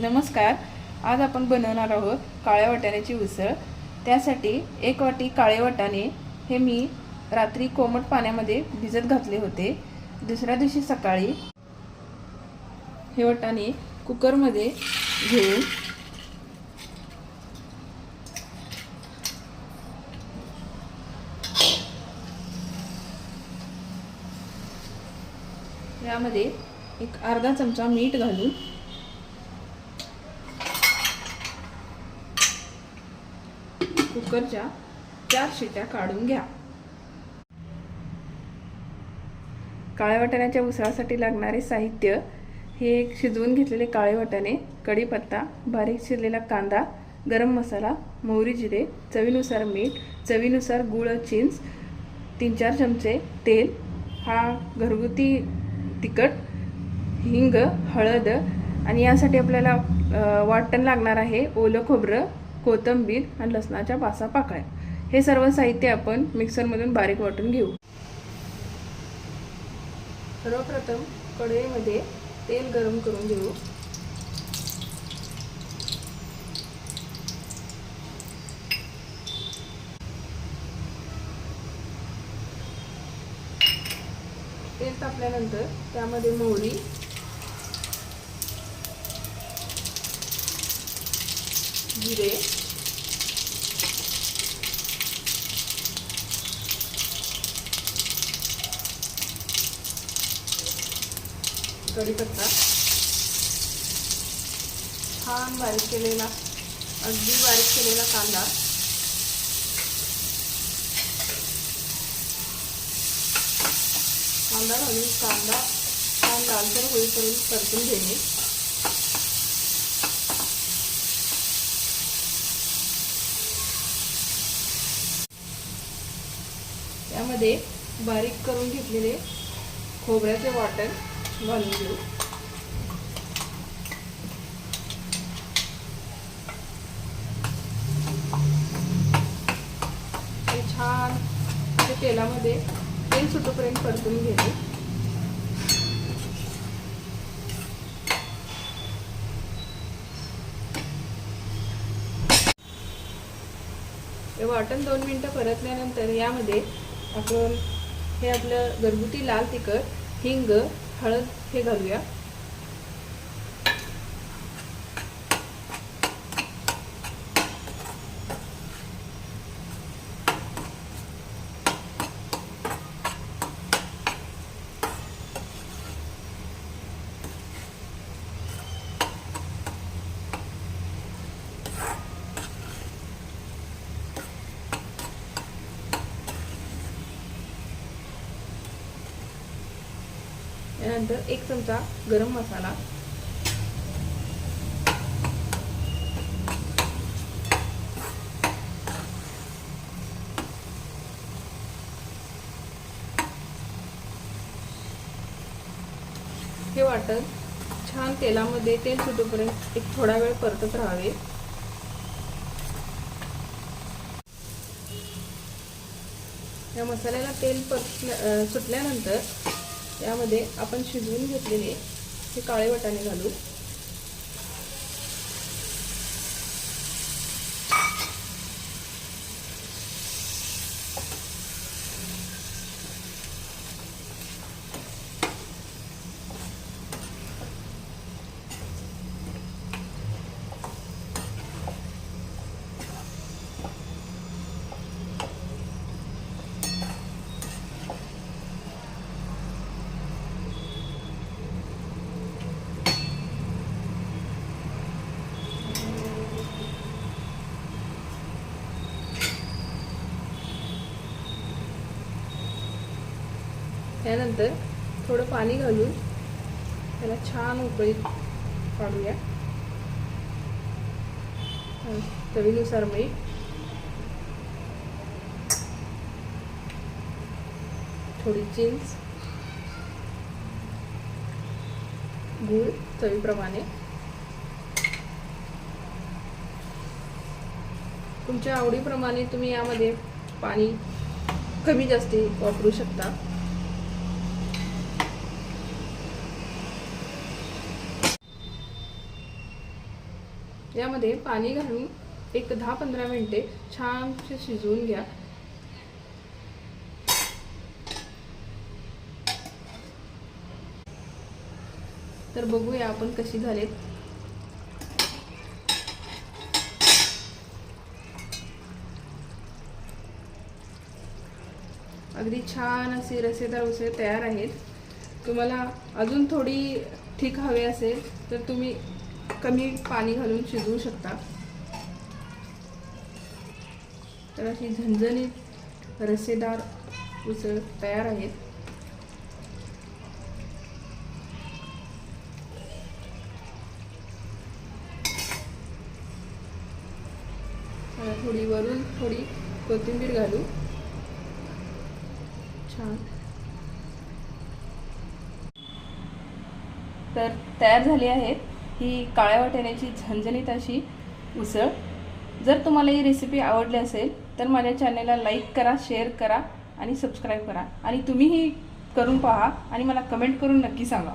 नमस्कार. आज आपण बनवणार आहोत काळ्या वाटाण्याची उसळ. त्यासाठी एक वाटी काळे वाटाणे हे मी रात्री कोमट पाण्यामध्ये भिजत घातले होते. दुसऱ्या दिवशी सकाळी हे वाटाणे कुकरमध्ये घेऊन यामध्ये एक अर्धा चमचा मीठ घालून कुकरच्या चार शिट्या काढून घ्या. काळ्या वाटाण्याच्या उसळासाठी लागणारे साहित्य हे एक शिजवून घेतलेले काळे वाटाणे कढीपत्ता बारीक चिरलेला कांदा गरम मसाला मोहरी जिरे चवीनुसार मीठ चवीनुसार गुळ चिंच तीन चार चमचे तेल हा घरगुती तिखट हिंग हळद आणि यासाठी आपल्याला वाटण लागणार आहे ओलं खोबरं कोथिंबीर आणि लसणाच्या पासा पाकळ्या हे सर्व साहित्य आपण मिक्सरमधून बारीक वाटून घेऊ. सर्वप्रथम कढईमध्ये तेल गरम करून घेऊ. तेल तापल्यानंतर त्यामध्ये मोहरी जिरे कढीपत्ता. छान बारीक केलेला अगदी बारीक केलेला कांदा. कांदा घालून कांदा छान लालसर होईपर्यंत परतून घेणे. त्यामध्ये बारीक करून घेतलेले खोबऱ्याचे वाटण घालून घेऊ. छान ते तेलामध्ये तेल सुटूपर्यंत परतून घेते. हे वाटण दोन मिनटं परतल्यानंतर यामध्ये आपण हे आपलं घरगुती लाल तिखट हिंग हळद हे घालूया. यानंतर एक चमचा गरम मसाला. हे वाटण छान तेलामध्ये तेल सुटेपर्यंत एक थोडा वेळ परतत राहावे. या मसाल्याला तेल परतल्या सुटल्यानंतर यामध्ये आपण शिजवून घेतलेले हे काळे वाटाणे घालू. त्यानंतर थोडं पाणी घालून त्याला छान उकळीत काढूया. चवीनुसार मीठ. थोडी चिंच. गूळ चवीप्रमाणे. तुमच्या आवडीप्रमाणे तुम्ही यामध्ये पाणी कमी जास्ती वापरू शकता. यामध्ये पाणी घालून एक दहा पंधरा मिनिटे छान शिजवून घ्या. तर बघूया आपण कशी झालेत. अगदी छान असे रसेदार उसळ तयार आहेत. तुम्हाला अजून थोडी ठीक हवे असेल तर तुम्ही कमी पाणी घालून शिजवू शकता. तर अशी झणझणीत रसेदार उसळ तयार आहेत थोडी वरून थोडी कोथिंबीर घालू. छान. तर तयार झाली आहेत ही काळ्या वाटाण्याची झणझणीत अशी उसळ. जर तुम्हाला ही रेसिपी आवडली असेल तर माझ्या चॅनलला लाईक करा शेअर करा आणि सबस्क्राईब करा. आणि तुम्हीही करून पहा आणि मला कमेंट करून नक्की सांगा.